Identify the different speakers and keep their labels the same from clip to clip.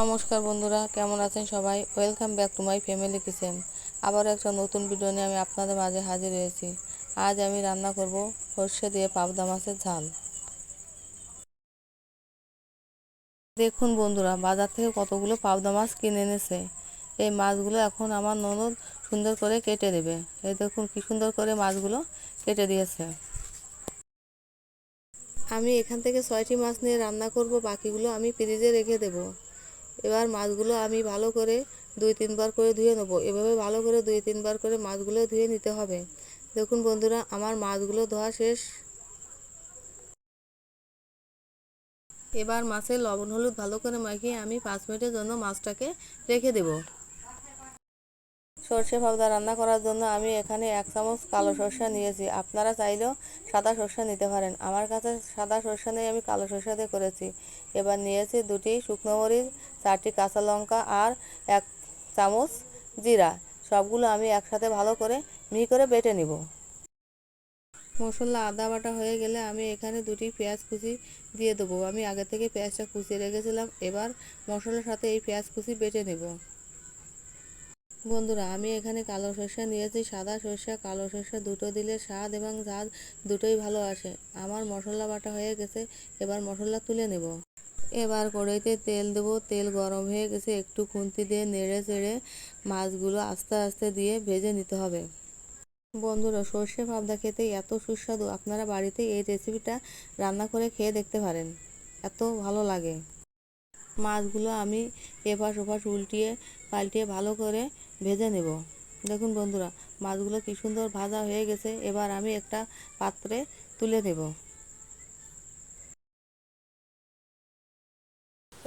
Speaker 1: নমস্কার বন্ধুরা, কেমন আছেন সবাই? Welcome back to my family kitchen আবার একটা নতুন ভিডিও নিয়ে আমি আপনাদের মাঝে হাজির হয়েছি। আজ আমি রান্না করব সর্ষে দিয়ে পাবদা মাছের ঝাল। দেখুন বন্ধুরা, বাজার থেকে কতগুলো পাবদা মাছ কিনে এনেছে। এই মাছগুলো এখন আমার ননদ সুন্দর করে কেটে দেবে। এই দেখুন কি সুন্দর করে মাছগুলো কেটে দিয়েছে। আমি এখান থেকে ছয়টি মাছ নিয়ে রান্না করব, বাকিগুলো আমি ফ্রিজে রেখে দেবো। এবার মাছগুলো আমি ভালো করে দুই তিনবার করে ধুয়ে নেব। এভাবে ভালো করে দুই তিনবার করে মাছগুলো ধুয়ে নিতে হবে। দেখুন বন্ধুরা, আমার মাছগুলো ধোয়া শেষ। এবার মাছের লবণ হলুদ ভালো করে মাখিয়ে আমি পাঁচ মিনিটের জন্য মাছটাকে রেখে দেব। সর্ষে পাউডার রান্না করার জন্য আমি এখানে এক চামচ কালো সর্ষে নিয়েছি। আপনারা চাইলেও সাদা সর্ষে নিতে পারেন। আমার কাছে সাদা সর্ষে নেই, আমি কালো সর্ষে দিয়ে করেছি। এবার নিয়েছি দুটি শুকনো মরিচ, চারটি কাঁচা লঙ্কা আর এক চামচ জিরা। সবগুলো আমি একসাথে ভালো করে মিহি করে বেটে নিব। মশলা আদা বাটা হয়ে গেলে আমি এখানে দুটি পেঁয়াজ কুচি দিয়ে দেবো। আমি আগে থেকে পেঁয়াজটা কুচিয়ে রেখেছিলাম। এবার মশলার সাথে এই পেঁয়াজ কুচি বেটে নেব। বন্ধুরা, আমি এখানে কালো সর্ষে নিয়েছি, সাদা সর্ষে, কালো সর্ষে দুটো দিলে স্বাদ এবং ঝাল দুটোই ভালো আসে। আমার মশলা বাটা হয়ে গেছে, এবার মশলা তুলে নেব। এবার কড়াইতে তেল দেব, তেল গরম হয়ে গেছে, একটু খুন্তি দিয়ে নেড়ে চেড়ে মাছগুলো আস্তে আস্তে দিয়ে ভেজে নিতে হবে। বন্ধুরা, সর্ষে পাবদা খেতে এত সুস্বাদু, আপনারা বাড়িতে এই রেসিপিটা রান্না করে খেয়ে দেখতে পারেন। এত ভালো লাগে। মাছগুলো আমি এপাশ ওপাশ উল্টিয়ে পাল্টিয়ে ভালো করে ভেজে নেব। দেখুন বন্ধুরা, মাছগুলো কি সুন্দর ভাজা হয়ে গেছে। এবার আমি একটা পাত্রে তুলে দেব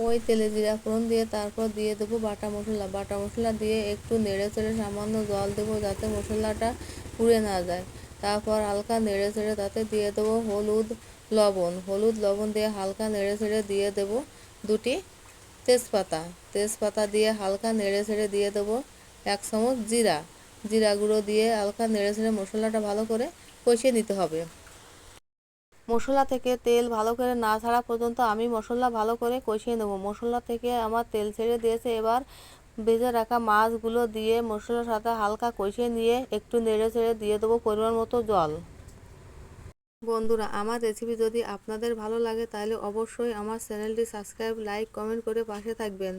Speaker 1: ওই তেলে জিরা ফোড়ন দিয়ে তারপর দিয়ে দেবো বাটা মশলা। বাটা মশলা দিয়ে একটু নেড়ে চেড়ে সামান্য জল দেবো যাতে মশলাটা পুড়ে না যায়। তারপর হালকা নেড়ে চেড়ে তাতে দিয়ে দেবো হলুদ লবণ। হলুদ লবণ দিয়ে হালকা নেড়ে চেড়ে দিয়ে দেবো দুটি তেজপাতা। তেজপাতা দিয়ে হালকা নেড়ে ছেড়ে দিয়ে দেবো এক চামচ জিরা। জিরা গুঁড়ো দিয়ে হালকা নেড়ে ছেড়ে মশলাটা ভালো করে কষিয়ে নিতে হবে। মশলা থেকে তেল ভালো করে না ছাড়া পর্যন্ত আমি মশলা ভালো করে কষিয়ে নেব। মশলা থেকে আমার তেল ছেড়ে দিয়েছে। এবার ভেজে রাখা মাছগুলো দিয়ে মশলার সাথে হালকা কষিয়ে নিয়ে একটু নেড়ে ছেড়ে দিয়ে দেবো পরিমাণ মতো জল। বন্ধুরা, আমার রেসিপি যদি আপনাদের ভালো লাগে তাহলে অবশ্যই আমার চ্যানেলটি সাবস্ক্রাইব লাইক কমেন্ট করে পাশে থাকবেন।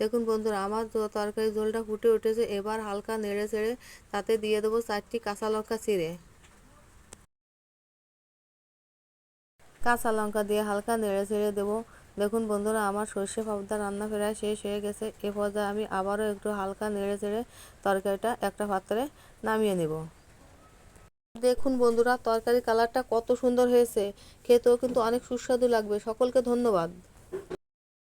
Speaker 1: দেখুন বন্ধুরা, আমার তরকারি ঝোলটা ফুটে উঠেছে, এবার হালকা নেড়ে চেড়ে তাতে দিয়ে দেবো চারটি কাঁচা লঙ্কা চিড়ে কাঁচা লঙ্কা দিয়ে হালকা নেড়ে চেড়ে দেবো। দেখুন বন্ধুরা, আমার সর্ষে পাবদা রান্না প্রায় শেষ হয়ে গেছে, এ পর্যায়ে আমি আবারও একটু হালকা নেড়ে চেড়ে তরকারিটা একটা পাত্রে নামিয়ে নেব। দেখুন বন্ধুরা তরকারির কালারটা কত সুন্দর হয়েছে। খেতেও কিন্তু অনেক সুস্বাদু লাগবে। সকলকে ধন্যবাদ।